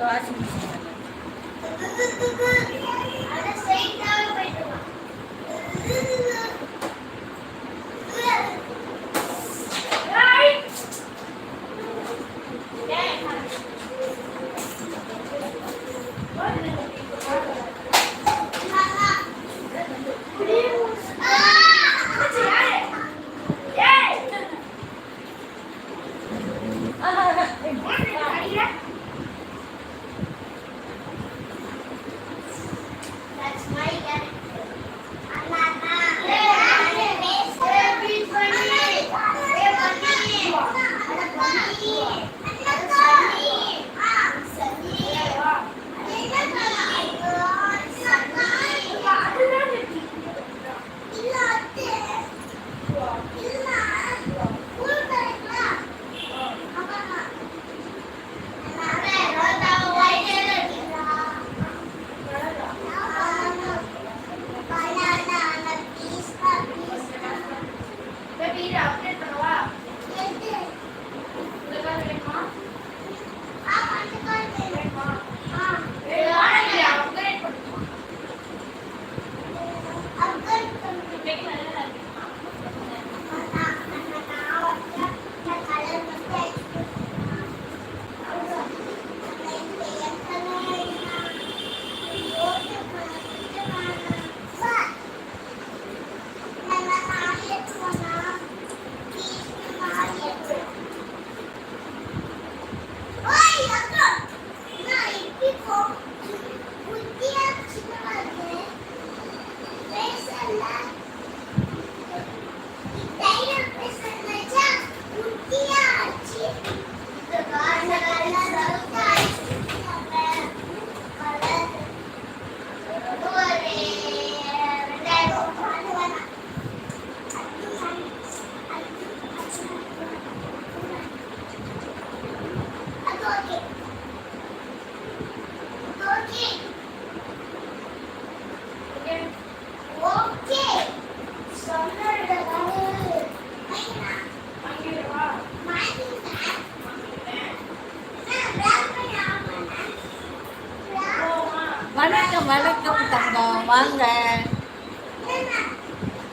próximo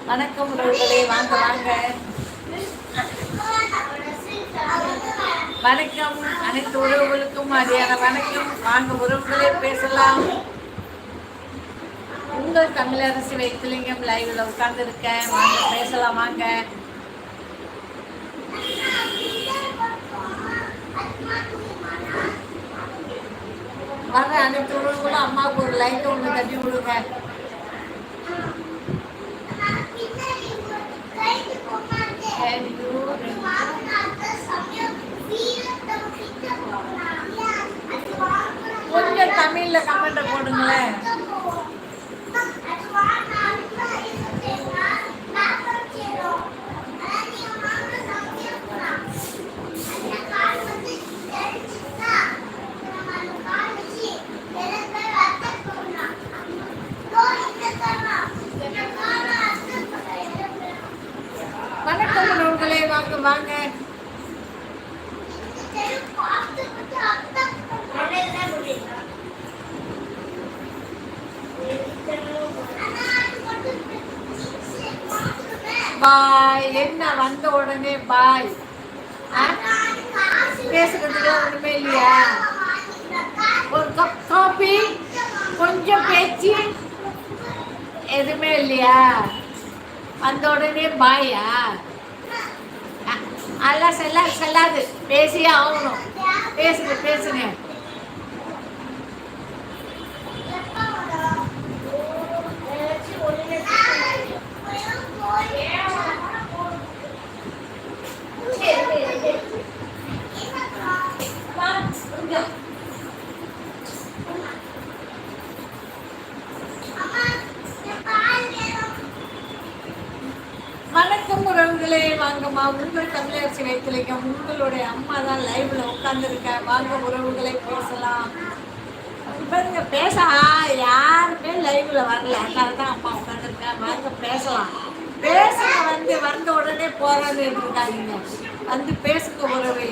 வணக்கம் உறவுகளே வாங்க வாங்க. வணக்கம். அனைத்து உறவுகளுக்கும் மரியாதை வணக்கம். வாங்க உறவுகளே பேசலாம். உங்கள் தமிழரசி வைத்திலிங்கம் லைவ்ல உட்கார்ந்து இருக்கேன் வாங்க பேசலாம் வாங்க. வர அனைத்து உறவுகளும் அம்மாவுக்கு ஒரு லைட்டை ஒன்று தட்டி விடுங்க கொஞ்சம் தமிழ்ல கமெண்ட் போடுங்களேன் வணக்கம் உணவுகளே வாங்க வாங்க. பாய். என்ன வந்த உடனே பாய்? பேசுறதுக்கு ஒண்ணுமே இல்லையா? ஒரு கப் காபி கொஞ்சம் பேச்சு எதுவுமே இல்லையா? வந்த உடனே பாயா அ- அதெல்லாம் செல்லாது பேசியே ஆகணும் பேசுங்க பேசுங்க வணக்கம் உறவுகளே அம்மா உங்கள் தமிழரசி வைத்திலிங்க உங்களுடைய அம்மா தான் லைவ்ல உட்காந்துருக்கேன் வாங்க உறவுகளை பேசலாம். பாருங்க பேச யாருமே லைவ்ல வரல. அதனால தான் அம்மா உட்காந்துருக்கேன் வாங்க பேசலாம். பேசுங்க வந்து வந்த உடனே போறான்னு இருக்காங்க வந்து பேசுங்க உறவு.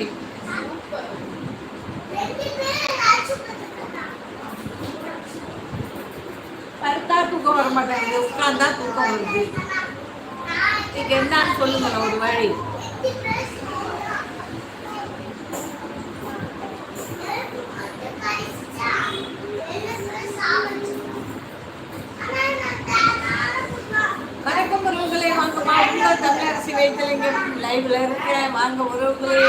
படுத்தா தூக்கம் வர மாட்டேங்குது உட்கார்ந்தா தூக்கம் வருது. இதுக்கு என்னன்னு சொல்லுங்க ஒரு வழி. வணக்கம் உறவுகளே வாங்க உங்கள் தமிழரசி வைத்தலிங்கம் லைவ்ல இருக்கிறேன். வாங்க உறவுகளே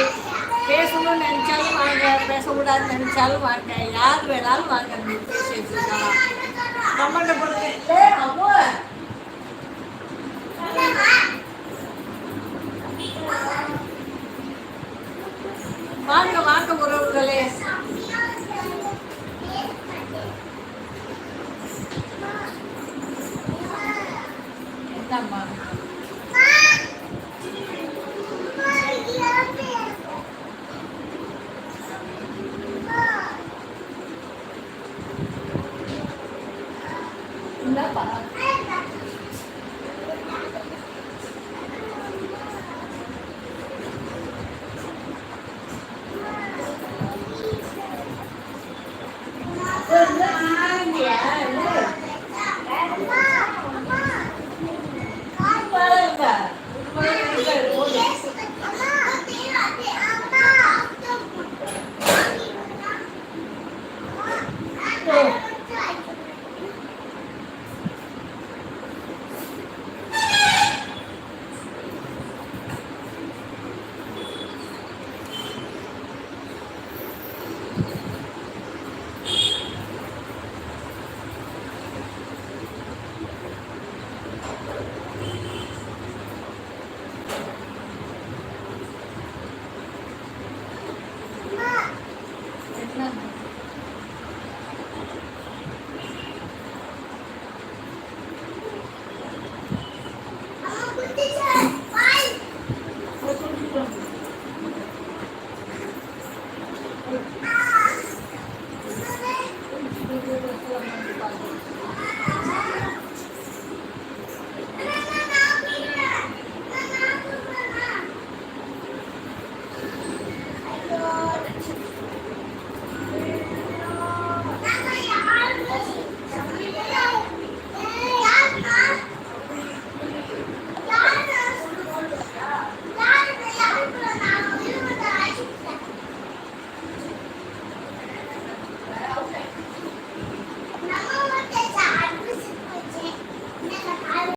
பேசணும்னு நினைச்சாலும் வாங்க பேசக்கூடாதுன்னு நினைச்சாலும் வாங்க. யார் வேணாலும் வாங்க நீ பேசிட்டு இருக்கலாம் கமெண்ட் பண்ணுங்க வாங்க வாங்க உறவுகளே. என்னம்மா இந்தாப்பா.